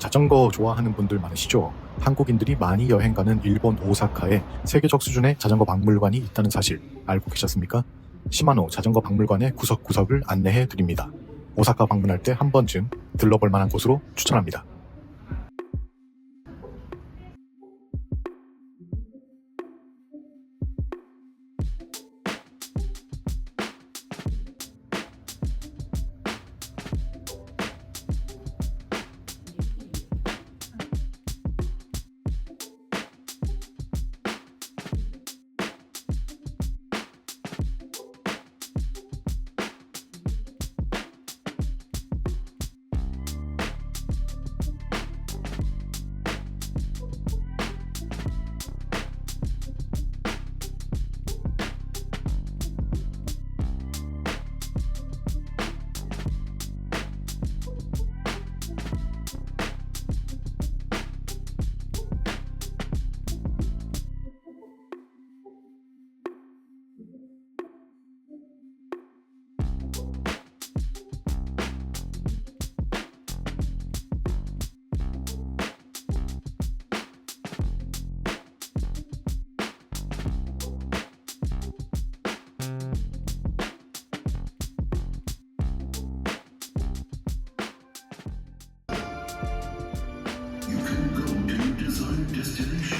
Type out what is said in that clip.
자전거 좋아하는 분들 많으시죠? 한국인들이 많이 여행 가는 일본 오사카에 세계적 수준의 자전거 박물관이 있다는 사실 알고 계셨습니까? 시마노 자전거 박물관의 구석구석을 안내해 드립니다. 오사카 방문할 때 한 번쯤 들러볼 만한 곳으로 추천합니다. Destination.